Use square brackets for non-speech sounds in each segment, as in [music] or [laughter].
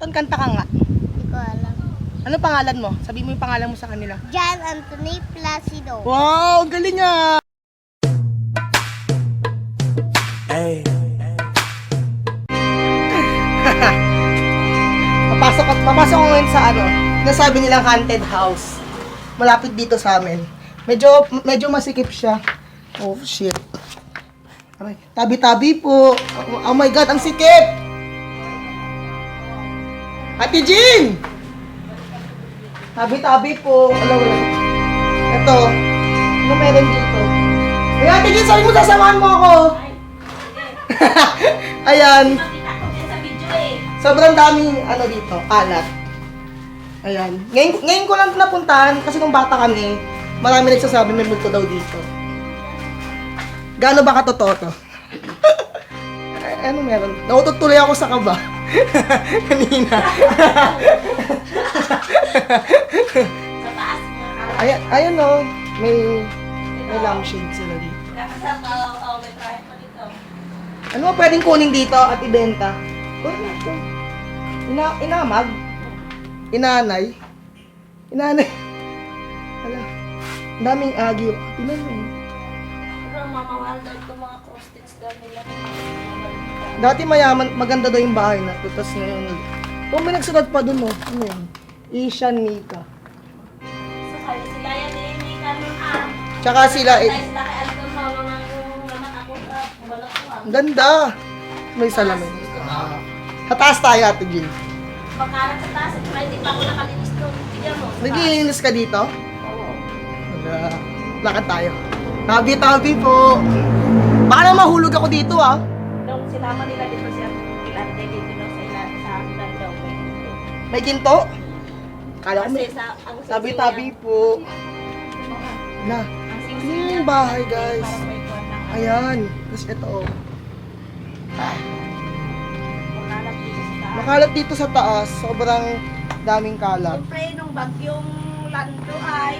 Ton, kanta ka nga. Hindi ko alam. Ano pangalan mo? Sabi mo yung pangalan mo sa kanila. John Anthony Placido. Wow, ang galing nga! Hey. [laughs] Papasok, at papasok ko ngayon sa ano, nasabi nilang haunted house. Malapit dito sa amin. Medyo, medyo masikip siya. Oh, shit. Aray, tabi-tabi po. Oh, oh my God, ang sikip! Ate Jean! Tabi-tabi po. Alam wala. Ito. Ano meron dito? Hey, Ate Jean, sabi mo sasamahan mo ako. [laughs] Ayan. Sobrang daming ano dito, alat. Ayan. Ngayon, ngayon ko lang napuntahan kasi nung bata kami, marami nagsasabi may multo daw dito. Gaano ba katotoo to? [laughs] Eh, ano meron? Naututuloy ako sa kaba. [laughs] Kanina. ayan, ayan o. May, may lampshade sila dito. Ano ba pwedeng kunin dito at ibenta? Uy, ito. Ina, inamag? Inanay? Inanay? Hala. Ang daming agyo. Tingnan mo. Pero mamawal daw itong mga cross stitch daw nila. Dati mayaman, maganda daw yung bahay na. Tapos ngayon, oh, may nagsulat pa dun, oh. Ano yun? Ishan Mika. So kaya sila yan eh, may kanon ah. Tsaka sila, eh, Dahil sila kay Alton Solo ng naman ako ah, ko ah. ang ganda. May salamin. Sa taas tayo, Ate Jill. Pagkalat sa taas, at hindi pa ako nakalinis doon. Tignan mo. sa taas. Naglilinis ka dito? Oo. Wala. Lakad tayo. Tabi-tabi po. Baka na mahulog ako dito, ah. Sinama nila dito si Ilante dito no, sa ila sa hagdan daw. may ginto? Kala ko Kasi may... sa ang Tabi-tabi po. Na. Ang Ano singsinya. yung bahay, guys? Parang may kuwan ng Ayan. Tapos ito, oh. pagkalat dito sa taas. Makalat dito sa taas. Sobrang daming kalat. Siyempre, nung bagyong lando ay...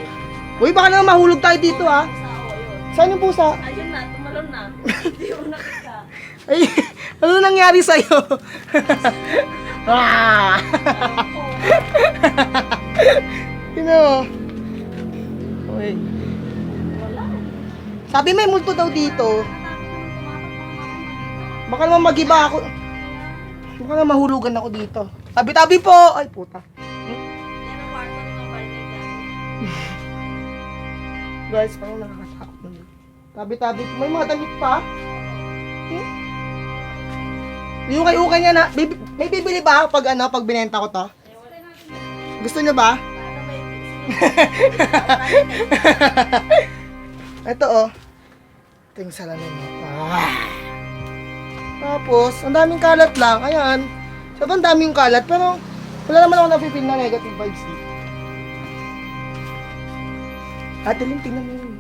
Uy, baka na mahulog tayo dito, ah. Sa oo, yun. Saan yung pusa? Ayun na, tumalon na. [laughs] Hindi mo nakita. [laughs] Ay, ano nangyari sa'yo? [laughs] ah! Oo. Sino? Uy. Sabi may multo daw dito. Baka naman magiba ako. Baka naman mahulugan ako dito. Tabi-tabi po! Ay, puta. [laughs] Guys, parang nakakatakot na. Tabi-tabi. May mga damit pa. Hmm? Yung kay ukay niya na, may, may bibili ba pag ano, pag binenta ko to? Gusto niyo ba? [laughs] Ito oh. Ito yung salamin. Ah. Tapos, ang daming kalat lang. Ayan. Sobrang daming kalat. Pero, wala naman ako napipil na negative vibes dito. Ate Lynn, tingnan mo yun.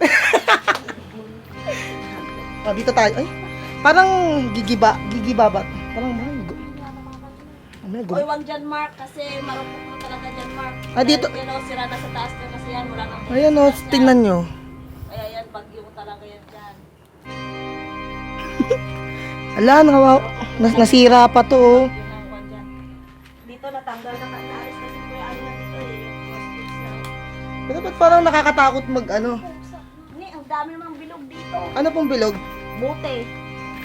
[laughs] ah, dito tayo. Ay, parang gigiba. Gigiba ba? Parang ba? Ano? Oy, wag dyan, Mark, kasi marupok na talaga dyan, Mark. Ah, dito- Dahil, You know, sira na sa taas na kasi yan, wala nang... Ayan oh, tingnan nyo. Kaya yan, bagyo talaga yan dyan. [laughs] Ala, nawa, nas, nasira pa to oh. Dito natanggal na naalis kasi yung ano na dito eh, na. Pero ba't parang nakakatakot mag ano? Ni, ang dami namang bilog dito. Ano pong bilog? Bote.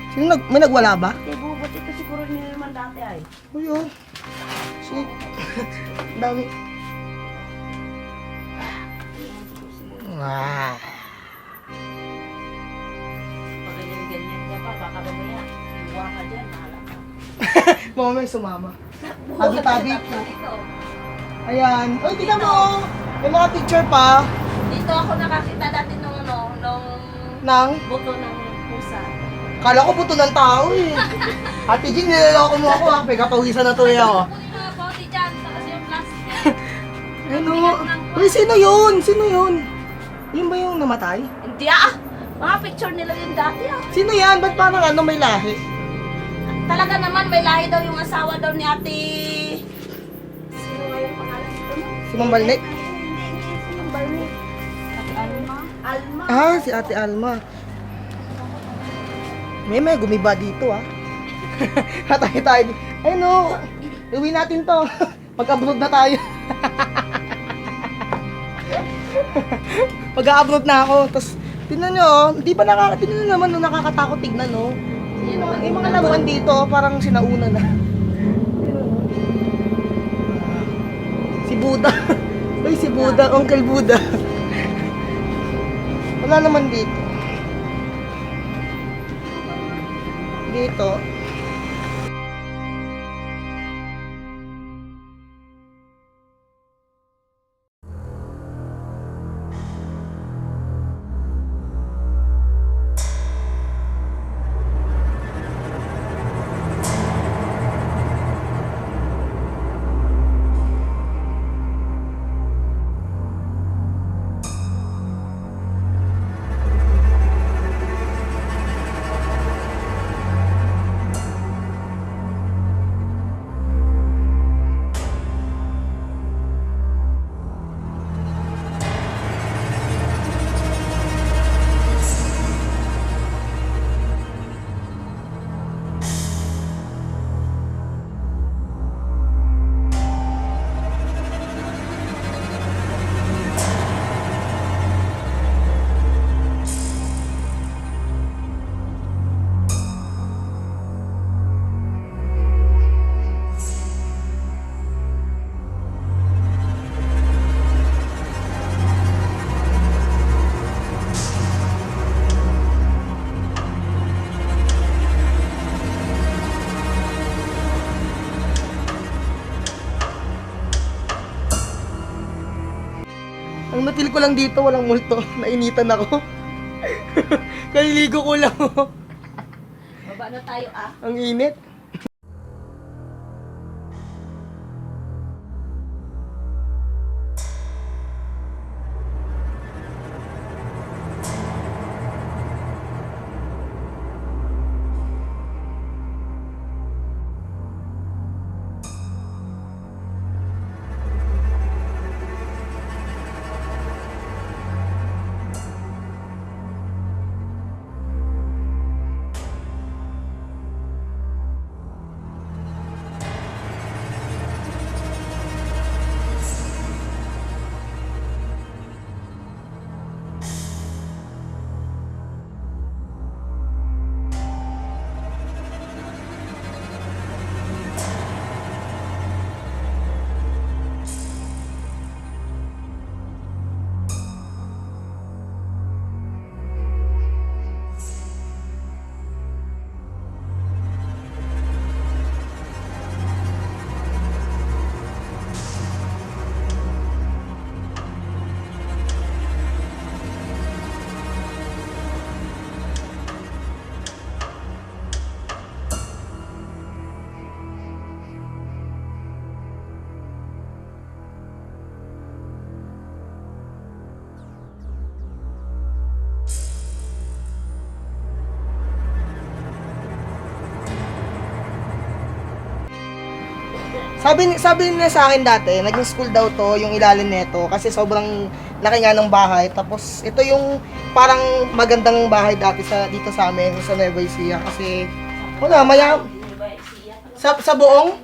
Sino nag, may nagwala ba? Kaya bubot ito siguro nila naman dati ay. Uy, oh. Shit. [laughs] Dami. Ah. Pag ganyan-ganyan ka pa, baka mamaya, iwa ka dyan, mahala ka. [laughs] Mama may sumama. Tabi-tabi po. Dito. Ayan. Uy, tingnan mo. May mga picture pa Dito ako nakakita dati nung ano, nung ng... buto ng. Kala ko puto ng tao eh. [laughs] Ate Jean, niloloko mo ako ha. Pagkapawisan na tuloy ako. Kunin mo ako. Ano? Uy, sino yun? Sino yun? Yun ba yung namatay? Hindi ah! Mga picture nila yun dati ah. Sino yan? Ba't parang ano may lahi? Talaga naman, may lahi daw yung asawa daw ni ate... Sino nga yung pangalan nito? Si Ma'am Balnek? Hindi, hindi, si Ma'am. Ate Alma? Alma. Ah, si Ate Alma. May may gumiba dito ah. [laughs] Hatay tayo. Ay no, iwi natin to. [laughs] Mag-upload na tayo. [laughs] Mag-upload na ako. Tapos, tingnan nyo, oh, di ba nakaka... Tingnan nyo naman, no, nakakatakot tignan, no? Oh, yung mga laruan dito, parang sinauna na. Si Buddha. Uy, si Buddha, Uncle Buddha. Wala naman dito. Dito. Ang napil ko lang dito, walang multo. [laughs] Nainitan ako. [laughs] Kaliligo ko lang. Baba na tayo ah. Ang init. Sabi, sabi nila sa akin dati, naging school daw to, yung ilalim nito, kasi sobrang laki nga ng bahay. Tapos, ito yung parang magandang bahay dati sa dito sa amin, sa Nueva Ecija. Kasi, wala, maya, sa, sa buong,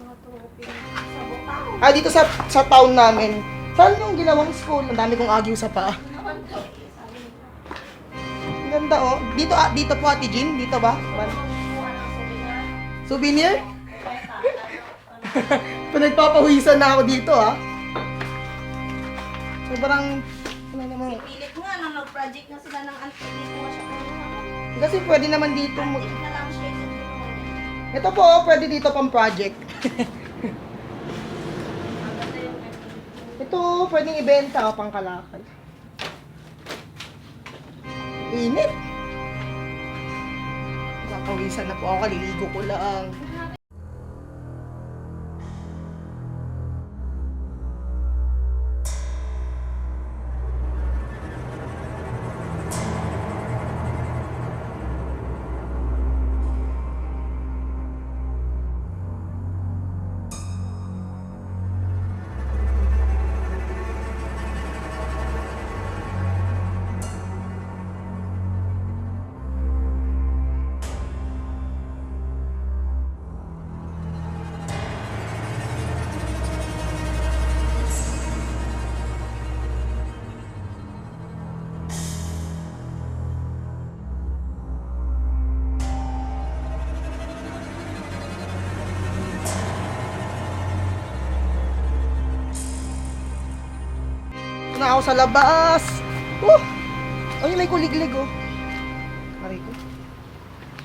ah, dito sa, sa town namin. Saan yung ginawang school? Ang dami kong agyo sa paa. Ganda, oh. Dito, ah, dito po, Ate Jean, dito ba? Souvenir? [laughs] Pinagpapawisan na ako dito, ah. Sobrang, ano naman, Pilit nga nang nag-project na sila ng antique dito siya kasi pwede naman dito, mag- Antique na lang siya. dito ito po, oh, pwede dito pang project. [laughs] Ito, pwedeng ibenta o pang kalakal. Init. Papawisan na po ako, kaliligo ko lang. Na ako sa labas. Oh! Ay, may kuliglig oh. Aray ko.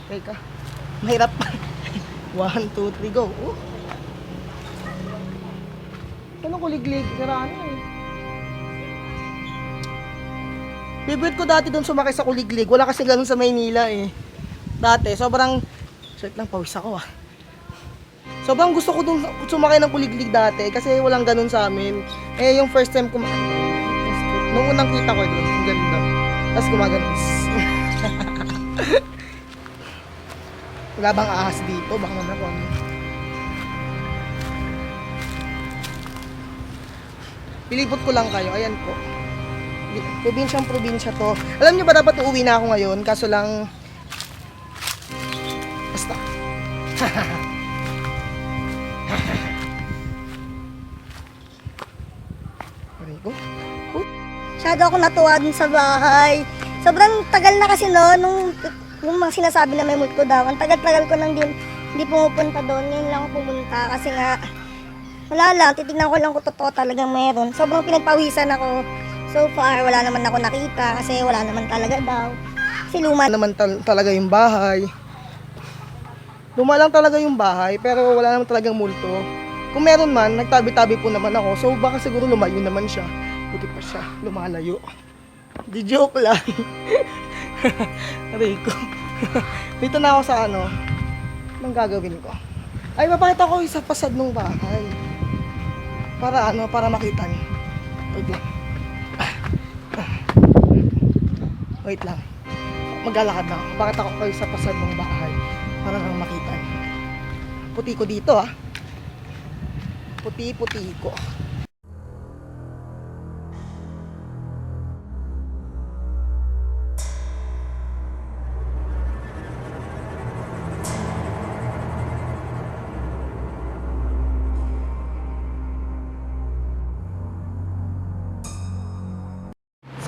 Teka. Mahirap pa. [laughs] One, two, three, go. Oh. Anong kuliglig? Sira ano eh. Favorite ko dati doon sumakay sa kuliglig. Wala kasi ganun sa Maynila eh. Dati, sobrang... Shit lang, pawis ako ah. Sobrang gusto ko doon sumakay ng kuliglig dati kasi walang ganun sa amin. Eh, yung first time ko... Nung unang kita ko doon, ang ganda. Tapos gumagano. [laughs] Wala bang ahas dito? Baka naman ako. ano. Pilipot ko lang kayo. Ayan po. Probinsyang probinsya to. Alam niyo ba dapat uuwi na ako ngayon? Kaso lang... Basta. [laughs] Masyado ako natuwa dun sa bahay. Sobrang tagal na kasi no, nung yung mga sinasabi na may multo daw. Ang tagal-tagal ko nang din, hindi pumupunta doon. Ngayon lang ako pumunta kasi nga, wala lang, titignan ko lang kung totoo talagang meron. Sobrang pinagpawisan ako. So far, wala naman ako nakita kasi wala naman talaga daw. Kasi luma naman tal- talaga yung bahay. Luma lang talaga yung bahay, pero wala naman talagang multo. Kung meron man, nagtabi-tabi po naman ako. So baka siguro lumayo naman siya. Pa siya, lumalayo. Di joke lang. [laughs] Ko. [laughs] Dito na ako sa ano. Anong gagawin ko? Ay, papakita ko yung sa pasad ng bahay. Para ano, para makita niyo. Wait lang. [sighs] Wait lang maglalakad na ako. Bakit ako kayo sa pasad ng bahay para lang makita niyo. Puti ko dito ah. Puti-puti ko.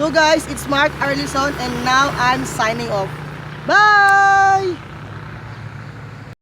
So guys, it's Mark Arlison and now I'm signing off. Bye!